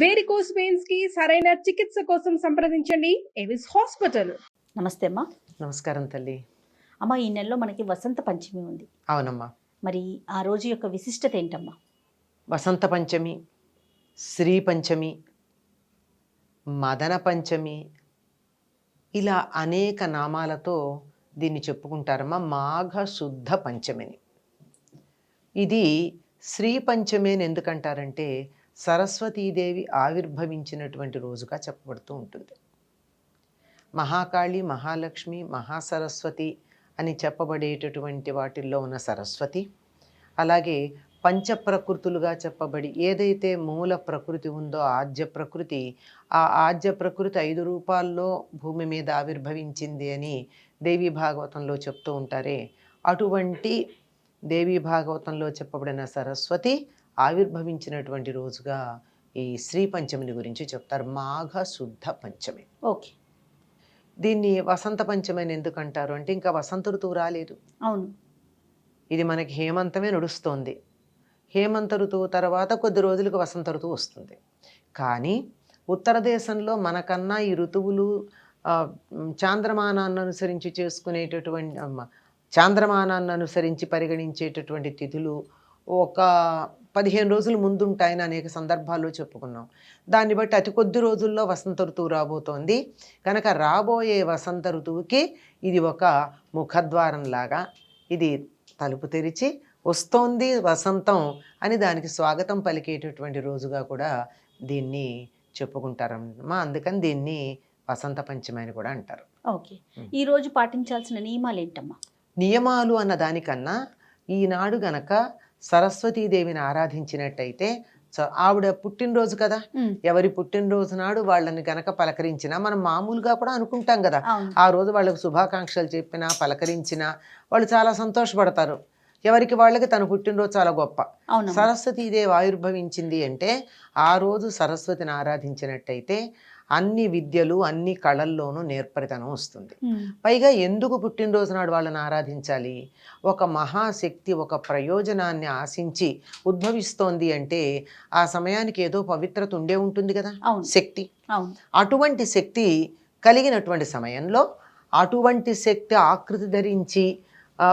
Varicose వెయిన్స్కి సరైన చికిత్స కోసం సంప్రదించండి. ఎవిస్ హాస్పిటల్ నమస్తే అమ్మా. నమస్కారం తల్లి. అమ్మ ఈ నెలలో మనకి వసంత పంచమి ఉంది. అవునమ్మా. మరి ఆ రోజు యొక్క విశిష్టత ఏంటమ్మా? వసంత పంచమి శ్రీ పంచమి మదన పంచమి ఇలా అనేక నామాలతో దీన్ని చెప్పుకుంటారమ్మా మాఘ శుద్ధ పంచమిని. ఇది శ్రీ పంచమి అని ఎందుకంటారంటే సరస్వతీదేవి ఆవిర్భవించినటువంటి రోజుగా చెప్పబడుతూ ఉంటుంది. మహాకాళి మహాలక్ష్మి మహాసరస్వతి అని చెప్పబడేటటువంటి వాటిల్లో ఉన్న సరస్వతి అలాగే పంచప్రకృతులుగా చెప్పబడి ఏదైతే మూల ప్రకృతి ఉందో ఆద్య ప్రకృతి ఆ ఆద్య ప్రకృతి ఐదు రూపాల్లో భూమి మీద ఆవిర్భవించింది అని దేవీ భాగవతంలో చెప్తూ ఉంటారే. అటువంటి దేవీ భాగవతంలో చెప్పబడిన సరస్వతి ఆవిర్భవించినటువంటి రోజుగా ఈ శ్రీ పంచమిని గురించి చెప్తారు. మాఘ శుద్ధ పంచమి. ఓకే. దీన్ని వసంత పంచమి అని ఎందుకు అంటారు అంటే ఇంకా వసంత ఋతువు రాలేదు. అవును. ఇది మనకి హేమంతమే నడుస్తోంది. హేమంత ఋతువు తర్వాత కొద్ది రోజులకు వసంత ఋతువు వస్తుంది. కానీ ఉత్తర దేశంలో మనకన్నా ఈ ఋతువులు చాంద్రమానాన్ని అనుసరించి చేసుకునేటటువంటి చాంద్రమానాన్ని అనుసరించి పరిగణించేటటువంటి తిథులు ఒక పదిహేను రోజులు ముందుంటాయని అనేక సందర్భాల్లో చెప్పుకున్నాం. దాన్ని బట్టి అతి కొద్ది రోజుల్లో వసంత ఋతువు రాబోతోంది. కనుక రాబోయే వసంత ఋతువుకి ఇది ఒక ముఖద్వారం లాగా ఇది తలుపు తెరిచి వస్తోంది వసంతం అని దానికి స్వాగతం పలికేటటువంటి రోజుగా కూడా దీన్ని చెప్పుకుంటారమ్మా అందుకని దీన్ని వసంత పంచమి అని కూడా అంటారు. ఓకే. ఈ రోజు పాటించాల్సిన నియమాలు ఏంటమ్మా నియమాలు అన్న దానికన్నా ఈనాడు గనక సరస్వతీదేవిని ఆరాధించినట్టయితే స- ఆవిడ పుట్టినరోజు కదా. ఎవరి పుట్టినరోజు నాడు వాళ్ళని గనక పలకరించినా మనం మామూలుగా కూడా అనుకుంటాం కదా. ఆ రోజు వాళ్ళకు శుభాకాంక్షలు చెప్పినా పలకరించినా వాళ్ళు చాలా సంతోషపడతారు. ఎవరికి వాళ్ళకి తన పుట్టినరోజు చాలా గొప్ప. అవునమ్మా. సరస్వతీదేవి ఆవిర్భవించింది అంటే ఆ రోజు సరస్వతిని ఆరాధించినట్టయితే అన్ని విద్యలు అన్ని కళల్లోనూ నేర్పరితనం వస్తుంది. పైగా ఎందుకు పుట్టినరోజు నాడు వాళ్ళని ఆరాధించాలి? ఒక మహాశక్తి ఒక ప్రయోజనాన్ని ఆశించి ఉద్భవిస్తోంది అంటే ఆ సమయానికి ఏదో పవిత్రత ఉండే ఉంటుంది కదా? శక్తి. అటువంటి శక్తి కలిగినటువంటి సమయంలో అటువంటి శక్తి ఆకృతి ధరించి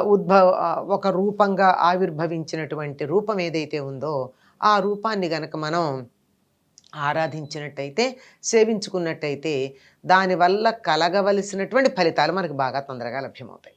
ఉద్భవ ఒక రూపంగా ఆవిర్భవించినటువంటి రూపం ఏదైతే ఉందో ఆ రూపాన్ని గనక మనం ఆరాధించినట్టయితే సేవించుకున్నట్టయితే దానివల్ల కలగవలసినటువంటి ఫలితాలు మనకు బాగా తొందరగా లభ్యమవుతాయి.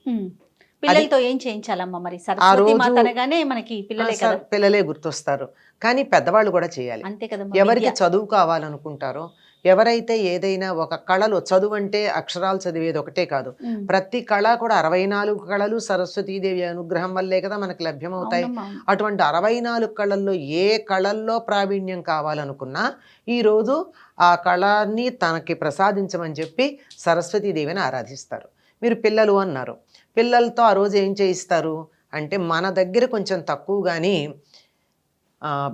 పిల్లలతో ఏం చేయించాలమ్మా మరి? సరస్వతి మనకి పిల్లలే పిల్లలే గుర్తొస్తారు. కానీ పెద్దవాళ్ళు కూడా చేయాలి. అంతే కదా ఎవరికి చదువు కావాలనుకుంటారో ఎవరైతే ఏదైనా ఒక కళలో చదువు అంటే అక్షరాలు చదివేది ఒకటే కాదు. ప్రతి కళ కూడా అరవై నాలుగు కళలు సరస్వతీదేవి అనుగ్రహం వల్లే కదా మనకు లభ్యమవుతాయి. అటువంటి అరవై నాలుగు కళల్లో ఏ కళల్లో ప్రావీణ్యం కావాలనుకున్నా ఈరోజు ఆ కళని తనకి ప్రసాదించమని చెప్పి సరస్వతీదేవిని ఆరాధిస్తారు. మీరు పిల్లలు అన్నారు. పిల్లలతో ఆ రోజు ఏం చేయిస్తారు? అంటే మన దగ్గర కొంచెం తక్కువ కానీ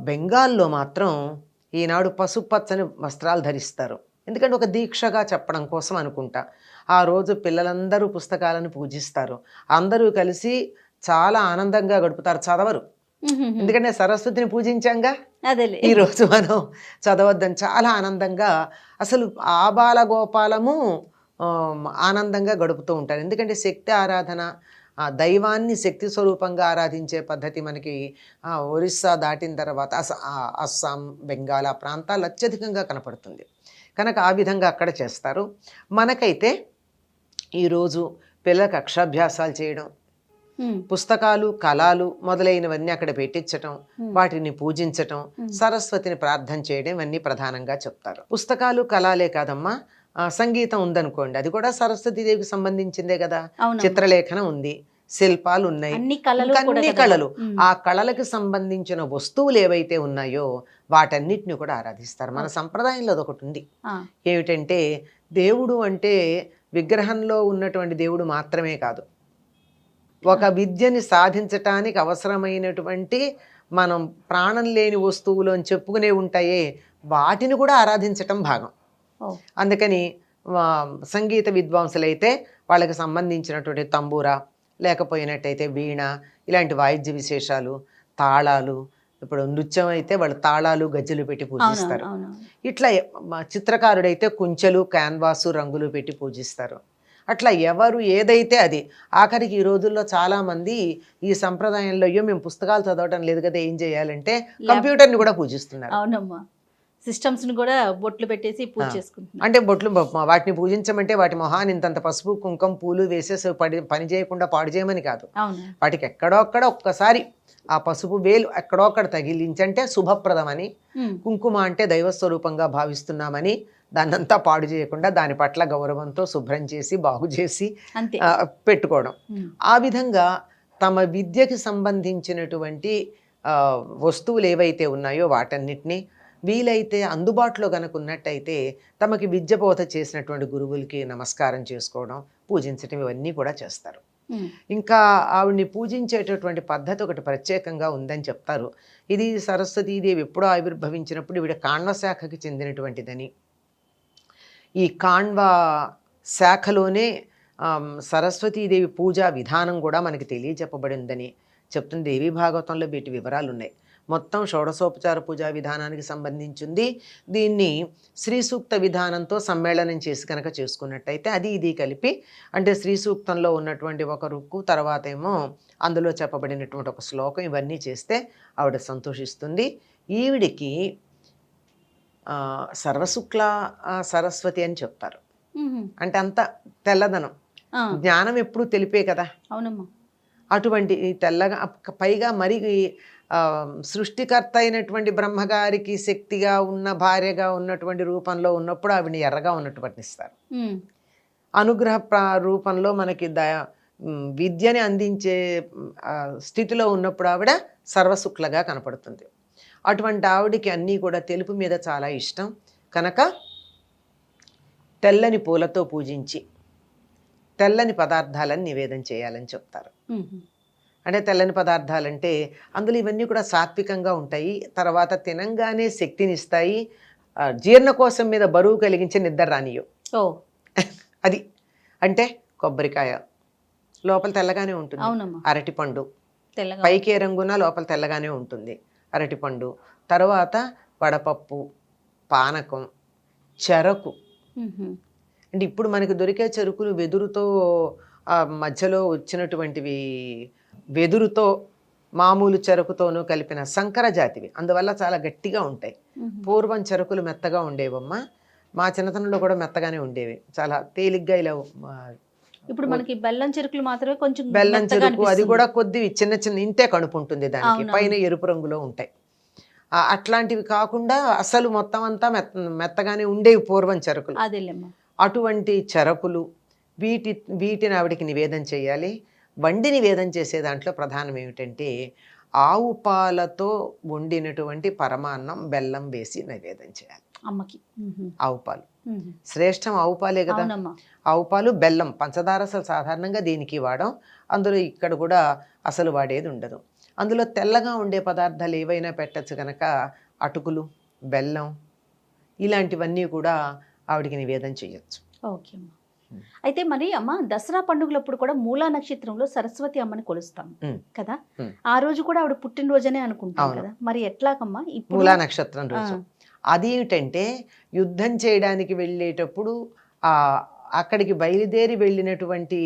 బెంగాల్లో మాత్రం ఈనాడు పసుపచ్చని వస్త్రాలు ధరిస్తారు. ఎందుకంటే ఒక దీక్షగా చెప్పడం కోసం అనుకుంటా. ఆ రోజు పిల్లలందరూ పుస్తకాలను పూజిస్తారు. అందరూ కలిసి చాలా ఆనందంగా గడుపుతారు చదవరు. ఎందుకంటే సరస్వతిని పూజించాంగా? ఈ రోజు మనం చదవద్దని చాలా ఆనందంగా అసలు ఆబాల గోపాలము ఆనందంగా గడుపుతూ ఉంటారు. ఎందుకంటే శక్తి ఆరాధన ఆ దైవాన్ని శక్తి స్వరూపంగా ఆరాధించే పద్ధతి మనకి ఒరిస్సా దాటిన తర్వాత అస్సాం బెంగాల్ ఆ ప్రాంతాలు అత్యధికంగా కనపడుతుంది. కనుక ఆ విధంగా అక్కడ చేస్తారు. మనకైతే ఈరోజు పిల్లలకు అక్షరాభ్యాసాలు చేయడం పుస్తకాలు కళలు మొదలైనవన్నీ అక్కడ పెట్టించటం. వాటిని పూజించటం. సరస్వతిని ప్రార్థన చేయడం ఇవన్నీ ప్రధానంగా చెప్తారు. పుస్తకాలు కళలే కాదమ్మా. సంగీతం ఉందనుకోండి అది కూడా సరస్వతీదేవికి సంబంధించిందే కదా. చిత్రలేఖనం ఉంది. శిల్పాలు ఉన్నాయి అన్ని కళలు అన్ని ఆ కళలకు సంబంధించిన వస్తువులు ఏవైతే ఉన్నాయో వాటన్నిటిని కూడా ఆరాధిస్తారు. మన సంప్రదాయంలో అదొకటి ఉంది. ఏమిటంటే దేవుడు అంటే విగ్రహంలో ఉన్నటువంటి దేవుడు మాత్రమే కాదు. ఒక విద్యని సాధించటానికి అవసరమైనటువంటి మనం ప్రాణం లేని వస్తువులు అని చెప్పుకునే ఉంటాయే వాటిని కూడా ఆరాధించటం భాగం. అందుకని సంగీత విద్వాంసులైతే వాళ్ళకి సంబంధించినటువంటి తంబూరా లేకపోయినట్టయితే వీణ ఇలాంటి వాయిద్య విశేషాలు తాళాలు ఇప్పుడు నృత్యం అయితే వాళ్ళు తాళాలు గజ్జలు పెట్టి పూజిస్తారు. ఇట్లా చిత్రకారుడైతే కుంచెలు క్యాన్వాసు రంగులు పెట్టి పూజిస్తారు. అట్లా ఎవరు ఏదైతే అది ఆఖరికి ఈ రోజుల్లో చాలా మంది ఈ సంప్రదాయంలో అయ్యో మేము పుస్తకాలు చదవటం లేదు కదా ఏం చేయాలంటే కంప్యూటర్ని కూడా పూజిస్తున్నారు. అవునమ్మా. సిస్టమ్స్ని కూడా బొట్లు పెట్టేసి పూజ. చేసుకుంటున్నాం. అంటే బొట్లు వాటిని పూజించమంటే వాటి మొహాన్ని ఇంతంత పసుపు కుంకం పూలు వేసేసి పడి పని చేయకుండా పాడు చేయమని కాదు. వాటికి ఎక్కడో అక్కడ ఒక్కసారి ఆ పసుపు వేలు ఎక్కడో అక్కడ తగిలించంటే శుభప్రదమని కుంకుమ అంటే దైవస్వరూపంగా భావిస్తున్నామని దాన్నంతా పాడు చేయకుండా దాని పట్ల గౌరవంతో శుభ్రం చేసి బాగు చేసి పెట్టుకోవడం. ఆ విధంగా తమ విద్యకి సంబంధించినటువంటి వస్తువులు ఏవైతే ఉన్నాయో వాటన్నిటినీ వీలైతే అందుబాటులో కనుక ఉన్నట్టయితే తమకి విద్య బోధ చేసినటువంటి గురువులకి నమస్కారం చేసుకోవడం పూజించడం ఇవన్నీ కూడా చేస్తారు. ఇంకా ఆవిడ్ని పూజించేటటువంటి పద్ధతి ఒకటి ప్రత్యేకంగా ఉందని చెప్తారు. ఇది సరస్వతీదేవి ఎప్పుడో ఆవిర్భవించినప్పుడు ఈవిడ కాణ్వ శాఖకి చెందినటువంటిదని. ఈ కాణ్వ శాఖలోనే సరస్వతీదేవి పూజా విధానం కూడా మనకి తెలియచెప్పబడిందని చెప్తుంది. దేవి భాగవతంలో వీటి వివరాలు ఉన్నాయి మొత్తం షోడశోపచార పూజా విధానానికి సంబంధించింది. దీన్ని శ్రీ సూక్త విధానంతో సమ్మేళనం చేసి కనుక చేసుకున్నట్టయితే అది ఇది కలిపి అంటే శ్రీ సూక్తంలో ఉన్నటువంటి ఒక రుక్కు తర్వాత ఏమో అందులో చెప్పబడినటువంటి ఒక శ్లోకం ఇవన్నీ చేస్తే ఆవిడ సంతోషిస్తుంది. ఈవిడికి సర్వశుక్ల సరస్వతి అని చెప్తారు. అంటే అంత తెల్లదనం. జ్ఞానం ఎప్పుడు తెలిపే కదా. అవునమ్మా. అటువంటి తెల్లగా పైగా మరి సృష్టికర్త అయినటువంటి బ్రహ్మగారికి శక్తిగా ఉన్న భార్యగా ఉన్నటువంటి రూపంలో ఉన్నప్పుడు ఆవిడని ఎర్రగా ఉన్నట్టు వర్ణిస్తారు అనుగ్రహ రూపంలో మనకి దయ మ్, విద్యని అందించే స్థితిలో ఉన్నప్పుడు ఆవిడ సర్వశుక్లగా కనపడుతుంది. అటువంటి ఆవిడికి అన్నీ కూడా తెలుపు మీద చాలా ఇష్టం. కనుక తెల్లని పూలతో పూజించి తెల్లని పదార్థాలను నివేదన చేయాలని చెప్తారు. అంటే తెల్లని పదార్థాలంటే అందులో ఇవన్నీ కూడా సాత్వికంగా ఉంటాయి. తర్వాత తినంగానే శక్తిని ఇస్తాయి ఆ, జీర్ణకోశం మీద బరువు కలిగించే నిద్ర రానియు ఓ. అది. అంటే కొబ్బరికాయ లోపల తెల్లగానే ఉంటుంది. అరటిపండు. పైకి రంగున లోపల తెల్లగానే ఉంటుంది. అరటిపండు. తర్వాత వడపప్పు పానకం చెరకు. అంటే ఇప్పుడు మనకి దొరికే చెరుకులు వెదురుతో మధ్యలో వచ్చినటువంటివి వెదురుతో మామూలు చెరుకుతోనూ కలిపిన సంకర జాతివి. అందువల్ల చాలా గట్టిగా ఉంటాయి. పూర్వం చెరుకులు మెత్తగా ఉండేవమ్మా. మా చిన్నతనంలో కూడా మెత్తగానే ఉండేవి. చాలా తేలిగ్గా ఇలా ఇప్పుడు మనకి బెల్లం చెరుకులు మాత్రమే కొంచెం బెల్లం చెరుకు అది. కూడా కొద్ది చిన్న చిన్న ఇంతే కణుపు ఉంటుంది దానికి. పైన ఎరుపు రంగులో ఉంటాయి. అట్లాంటివి కాకుండా అసలు మొత్తం అంతా మెత్త మెత్తగానే ఉండేవి పూర్వం చెరుకులు. అటువంటి చెరకులు వీటి వీటిని ఆవిడకి నివేదన చేయాలి. వండి నివేదన చేసే దాంట్లో ప్రధానం ఏమిటంటే ఆవు పాలతో వండినటువంటి పరమాన్నం బెల్లం వేసి నివేదన చేయాలి. అమ్మకి. ఆవు పాలు. శ్రేష్టం ఆవు పాలే కదా? ఆవు పాలు బెల్లం పంచదార అసలు సాధారణంగా దీనికి వాడం? అందులో ఇక్కడ కూడా అసలు వాడేది ఉండదు. అందులో తెల్లగా ఉండే పదార్థాలు ఏవైనా పెట్టచ్చు కనుక అటుకులు బెల్లం ఇలాంటివన్నీ కూడా ఆవిడికి నివేదన చేయొచ్చు. ఓకే అయితే మరి అమ్మ దసరా పండుగలప్పుడు కూడా మూలా నక్షత్రంలో సరస్వతి అమ్మని కొలుస్తాం. కదా. ఆ రోజు కూడా ఆవిడ పుట్టినరోజనే అనుకుంటాం. కదా మరి ఎట్లాగమ్మా మూలా నక్షత్రం రోజు. అది ఏమిటంటే యుద్ధం చేయడానికి వెళ్ళేటప్పుడు ఆ అక్కడికి బయలుదేరి వెళ్ళినటువంటి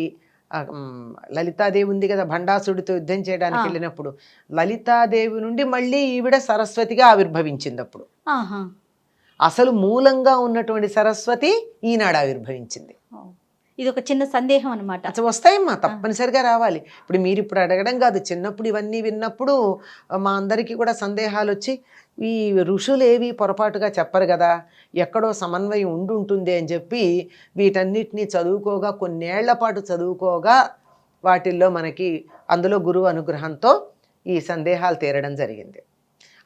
లలితాదేవి ఉంది కదా భండాసుడితో యుద్ధం చేయడానికి. వెళ్ళినప్పుడు లలితాదేవి నుండి మళ్ళీ ఈవిడ సరస్వతిగా ఆవిర్భవించింది అప్పుడు ఆహా అసలు మూలంగా ఉన్నటువంటి సరస్వతి ఈనాడు ఆవిర్భవించింది. ఇది ఒక చిన్న సందేహం అనమాట అసలు వస్తాయమ్మా తప్పనిసరిగా రావాలి. ఇప్పుడు మీరు ఇప్పుడు అడగడం కాదు చిన్నప్పుడు ఇవన్నీ విన్నప్పుడు మా అందరికీ కూడా సందేహాలు వచ్చి ఈ ఋషులు ఏవి పొరపాటుగా చెప్పరు కదా ఎక్కడో సమన్వయం ఉండి ఉంటుంది అని చెప్పి వీటన్నిటినీ చదువుకోగా కొన్నేళ్ళ పాటు చదువుకోగా వాటిల్లో మనకి అందులో గురువు అనుగ్రహంతో ఈ సందేహాలు తీరడం జరిగింది.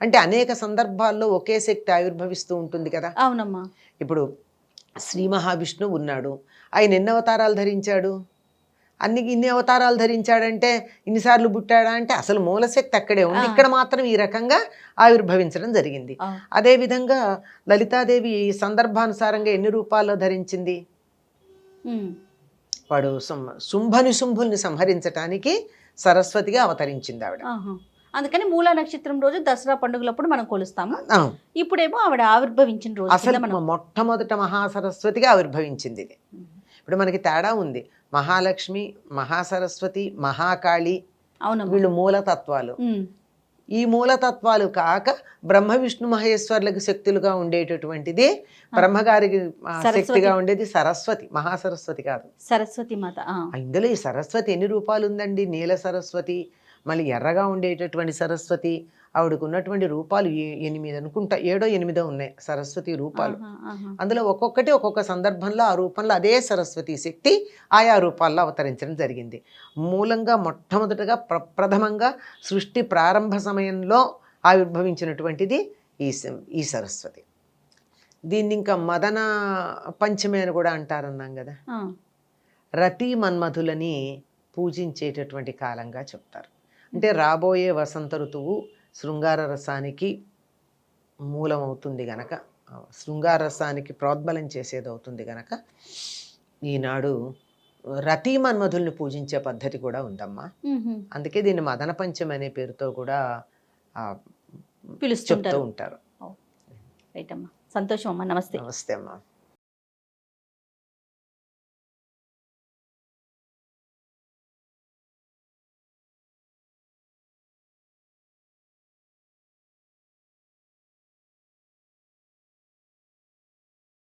అంటే అనేక సందర్భాల్లో ఒకే శక్తి ఆవిర్భవిస్తూ ఉంటుంది కదా. అవునమ్మా. ఇప్పుడు శ్రీ మహావిష్ణువు ఉన్నాడు ఆయన ఎన్ని అవతారాలు ధరించాడు? అన్ని ఇన్ని అవతారాలు ధరించాడంటే ఇన్నిసార్లు పుట్టాడా అంటే అసలు మూలశక్తి అక్కడే ఉంది. ఇక్కడ మాత్రం ఈ రకంగా ఆవిర్భవించడం జరిగింది. అదేవిధంగా లలితాదేవి ఈ సందర్భానుసారంగా ఎన్ని రూపాల్లో ధరించింది. వాడు శుంభని శుంభుల్ని సంహరించటానికి సరస్వతిగా అవతరించింది ఆవిడ. అందుకని మూలా నక్షత్రం రోజు దసరా పండుగలప్పుడు మనం కొలుస్తాము. ఇప్పుడేమో ఆవిడ ఆవిర్భవించిన రోజు అసలు మొట్టమొదట మహాసరస్వతిగా ఆవిర్భవించింది ఇది. ఇప్పుడు మనకి తేడా ఉంది. మహాలక్ష్మి మహాసరస్వతి మహాకాళి అవునమ్మా వీళ్ళు మూలతత్వాలు. ఈ మూలతత్వాలు కాక బ్రహ్మ విష్ణు మహేశ్వర్లకు శక్తులుగా ఉండేటటువంటిది బ్రహ్మగారికి. శక్తిగా ఉండేది సరస్వతి మహాసరస్వతి కాదు. సరస్వతి మాత ఇందులో ఈ సరస్వతి ఎన్ని రూపాలు ఉందండి నీల సరస్వతి మళ్ళీ ఎర్రగా ఉండేటటువంటి సరస్వతి ఆవిడకు ఉన్నటువంటి రూపాలు ఎనిమిది అనుకుంటా ఏడో ఎనిమిదో ఉన్నాయి సరస్వతి రూపాలు. అందులో ఒక్కొక్కటి ఒక్కొక్క సందర్భంలో ఆ రూపంలో అదే సరస్వతి శక్తి ఆయా రూపాల్లో అవతరించడం జరిగింది. మూలంగా మొట్టమొదటగా ప్రప్రథమంగా సృష్టి ప్రారంభ సమయంలో ఆవిర్భవించినటువంటిది ఈ ఈ సరస్వతి. దీన్ని ఇంకా మదన పంచమి అని కూడా అంటారన్నాం కదా. రతి మన్మధులని పూజించేటటువంటి కాలంగా చెప్తారు. అంటే రాబోయే వసంత ఋతువు శృంగార రసానికి మూలం అవుతుంది గనక శృంగార రసానికి ప్రోద్బలం చేసేది అవుతుంది గనక ఈనాడు రతి మన్మధుల్ని పూజించే పద్ధతి కూడా ఉందమ్మా. అందుకే దీన్ని మదన పంచమి అనే పేరుతో కూడా పిలుస్తుంటారు. ఉంటారు. రైట్ అమ్మా. సంతోషం అమ్మా. నమస్తే. నమస్తే అమ్మా.